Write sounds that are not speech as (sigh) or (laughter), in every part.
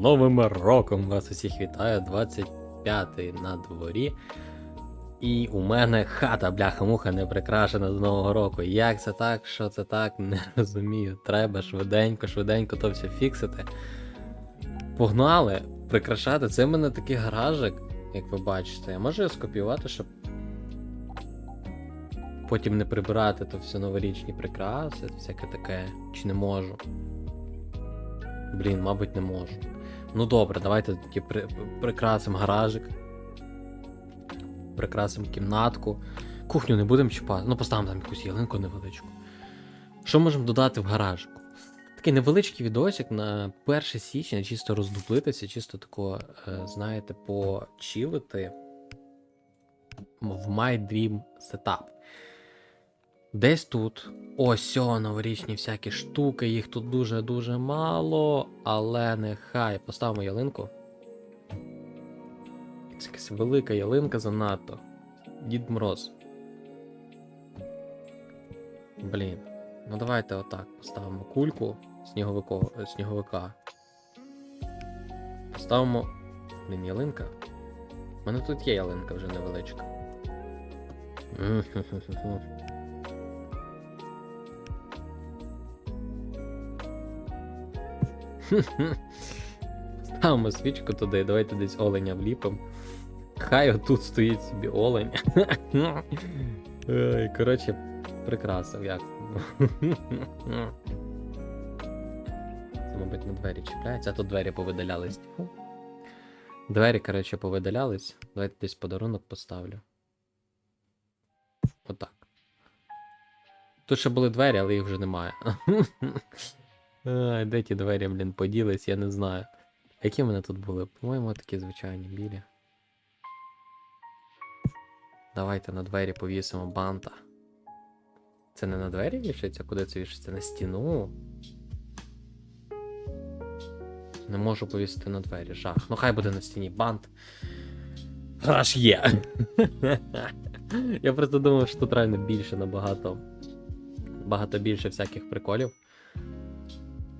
Новим роком вас усіх вітаю, 25-й на дворі. І у мене хата, бляха-муха, не прикрашена з Нового року. Як це так, що це так, не розумію. Треба швиденько, швиденько то все фіксити. Погнали прикрашати. Це в мене такий гаражик, як ви бачите. Я можу його скопіювати, щоб потім не прибирати то все новорічні прикраси, всяке таке. Чи не можу? Блін, мабуть, не можу. Ну добре, давайте тоді при, прикрасимо гаражик. Прикрасимо кімнатку. Кухню не будемо чіпати. Ну, поставимо там якусь ялинку невеличку. Що можемо додати в гаражику? Такий невеличкий відосик на 1 січня, чисто роздуплитися, чисто тако, е, знаєте, почилити в My Dream Setup. Десь тут. Ось новорічні всякі штуки, їх тут дуже-дуже мало, але нехай поставимо ялинку. Це якась велика ялинка занадто. Дід Мороз. Блін. Ну давайте отак поставимо кульку сніговика. Поставимо. Блін, ялинка. У мене тут є ялинка вже невеличка. (laughs) Ставимо свічку туди, давайте десь оленя вліпимо. Хай отут стоїть собі олень. (laughs) Ой, коротше, прикрасив як. Це, мабуть, на двері чіпляється, а тут двері повидалялись. Двері, коротше, повидалялись. Давайте десь подарунок поставлю. Отак. Тут ще були двері, але їх вже немає. (laughs) Ай, де ті двері, блін, поділись, я не знаю. Які в мене тут були? По-моєму, такі звичайні білі. Давайте на двері повісимо банта. Це не на двері вішається? Куди це вішається? На стіну. Не можу повісити на двері. Жах. Ну хай буде на стіні бант. Аж є. (laughs) Я просто думав, що тут реально більше набагато. Багато більше всяких приколів.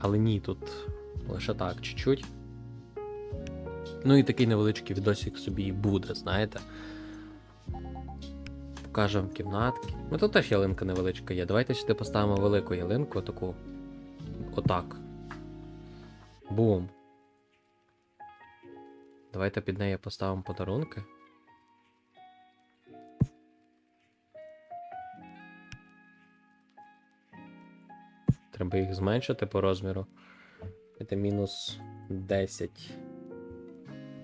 Але ні, тут лише так, чуть-чуть. Ну і такий невеличкий відосик собі і буде, знаєте. Покажемо кімнатки. Ну тут теж ялинка невеличка є. Давайте сюди поставимо велику ялинку, таку. Отак. Бум. Давайте під неї поставимо подарунки. Треба їх зменшити по розміру. Це мінус 10.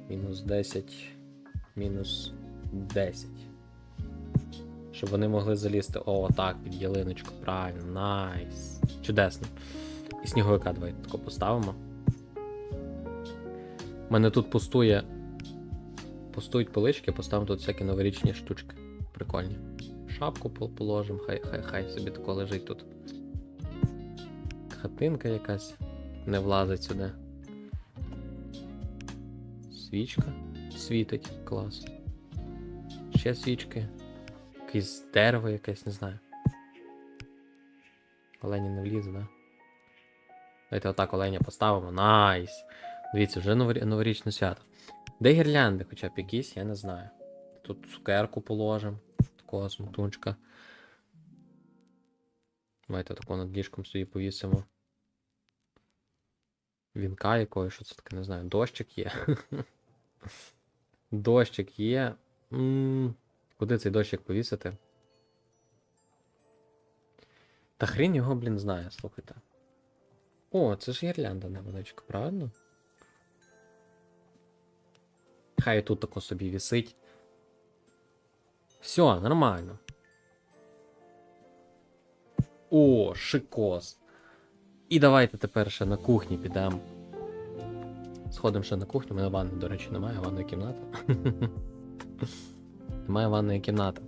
Мінус 10. Мінус 10. Щоб вони могли залізти. О, так, під ялиночку. Правильно, найс. Чудесно. І сніговика давайте тако поставимо. У мене тут пустує. Пустують полички, поставимо тут всякі новорічні штучки. Прикольні. Шапку положимо, хай хай хай собі тако лежить тут. Хатинка якась не влазить сюди. Свічка світить, клас. Ще свічки. Якесь дерево якесь, не знаю. Олені не влізе, да? Давайте отак оленя поставимо. Найс! Дивіться, вже новорічне свято. Де гірлянди хоча б якісь, я не знаю. Тут цукерку положимо. Такого смутунчика. Давайте тако над ліжком собі повісимо. Вінка якої, що це таке, не знаю. Дощик є. (laughs) Дощик є. Куди цей дощик повісити? Та хрін його, блін, знає, слухайте. О, це ж гірлянда невеличка, правильно? Хай тут тако собі вісить. Все, нормально. О, шикос. І давайте тепер ще на кухні підемо. Сходимо ще на кухню, у мене ванни, до речі, немає, ванної кімнати. (laughs) Немає ванної кімнати.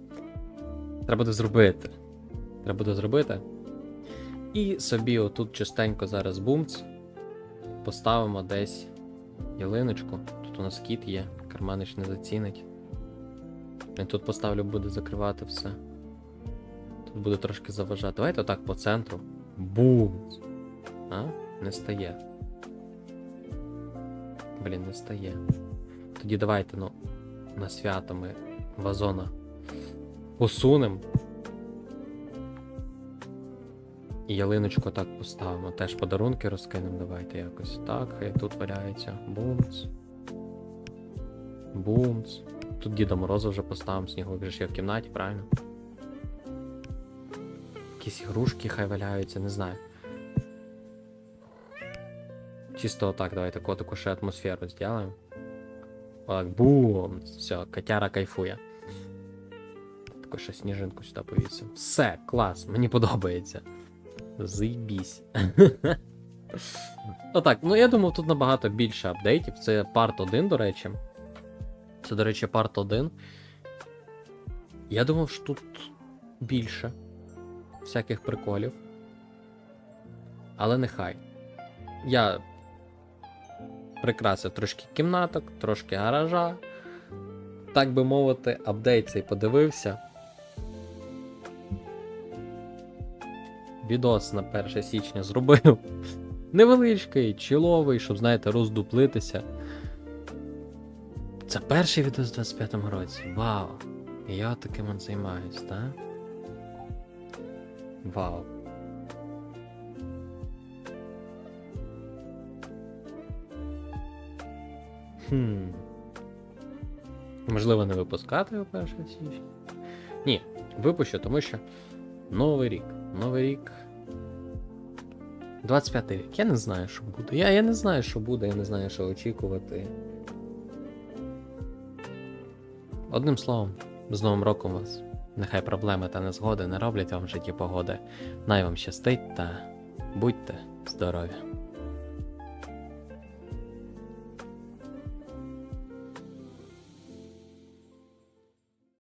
Треба буде зробити. Треба буде зробити. І собі отут частенько зараз бумц. Поставимо десь ялиночку. Тут у нас кіт є, карманич не зацінить. І тут поставлю, буде закривати все. Тут буде трошки заважати. Давайте отак по центру. Бумц. А? Не стає. Блін, не стає. Тоді давайте, ну, на свято ми вазона посунем. І ялиночку так поставимо. Теж подарунки розкинемо. Давайте якось так. Хай тут валяється. Бумц. Бумц. Тут Діда Мороза вже поставимо, сніговик же ж є в кімнаті, правильно? Якісь ігрушки хай валяються, не знаю. Чисто отак, давайте котику ще атмосферу зробимо. Так, бум! Все, котяра кайфує. Таку ще сніжинку сюди повісимо. Все, клас, мені подобається. Заїбісь. (laughs) Отак, ну я думав, тут набагато більше апдейтів. Це парт 1, до речі. Це, до речі, парт 1. Я думав, що тут більше всяких приколів. Але нехай. Я прикрасив трошки кімнаток, трошки гаража. Так би мовити, апдейт цей подивився. Відос на 1 січня зробив. Невеличкий, чиловий, щоб, знаєте, роздуплитися. Це перший відос в 25-му році. Вау! Я таким от займаюсь, так? Вау. Хм. Можливо, не випускати його 1 січня. Ні, випущу, тому що Новий рік. Новий рік. 25 рік. Я не знаю, що буде. Я, я не знаю, що буде, я не знаю, що очікувати. Одним словом, з Новим роком вас. Нехай проблеми та незгоди не роблять вам в житті погоди. Най вам щастить та будьте здорові!